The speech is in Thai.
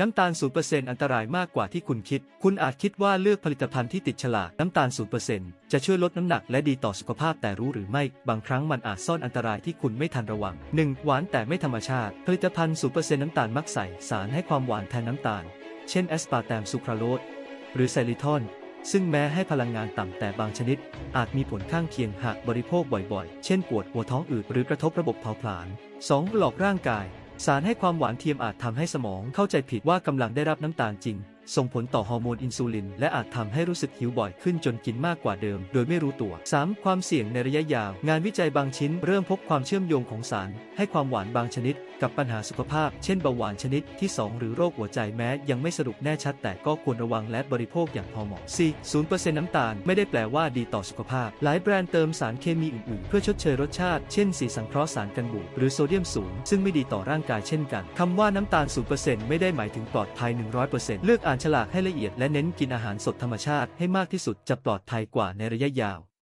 น้ำตาล 0%อันตรายมากกว่าที่คุณคิด คุณอาจคิดว่าเลือกผลิตภัณฑ์ที่ติดฉลากน้ำตาล 0%จะช่วยลดน้ำหนักและดีต่อสุขภาพแต่รู้หรือไม่ บางครั้งมันอาจซ่อนอันตรายที่คุณไม่ทันระวัง 1. หวานแต่ไม่ธรรมชาติ ผลิตภัณฑ์ 0%น้ำตาลมักใส่สารให้ความหวานแทนน้ำตาล เช่นแอสปาร์ตมซูคราโลสหรือไซลิทอน ซึ่งแม้ให้พลังงานต่ำแต่บางชนิด อาจมีผลข้างเคียงหากบริโภคบ่อยๆ เช่นปวดหัวท้องอืดหรือกระทบระบบเผาผลาญ 2. หลอกร่างกาย สารให้ความหวานเทียมอาจทำให้สมองเข้าใจผิดว่ากำลังได้รับน้ำตาลจริง ส่งผลต่อฮอร์โมนอินซูลิน และอาจทำให้รู้สึกหิวบ่อยขึ้นจนกินมากกว่าเดิม โดยไม่รู้ตัว 3. ความเสี่ยงในระยะยาว งานวิจัยบางชิ้นเริ่มพบความเชื่อมโยงของสาร ให้ความหวานบางชนิด กับปัญหาสุขภาพ เช่นเบาหวานชนิดที่ 2 หรือโรคหัวใจแม้ยังไม่สรุปแน่ชัด แต่ก็ควรระวังและบริโภคอย่างพอเหมาะ 4. 0%น้ำตาลไม่ได้แปลว่าดีต่อสุขภาพ หลายแบรนด์เติมสารเคมีอื่นๆ เพื่อชดเชยรสชาติ เช่นสีสังเคราะห์สารกันบูดหรือโซเดียมสูง ซึ่งไม่ดีต่อร่างกายเช่นกันคำว่าน้ำตาล0%ไม่ได้หมายถึงปลอดภัย100%เลือกอ่านฉลากให้ละเอียดและเน้นกินอาหารสดธรรมชาติให้มากที่สุดจะปลอดภัยกว่าในระยะยาว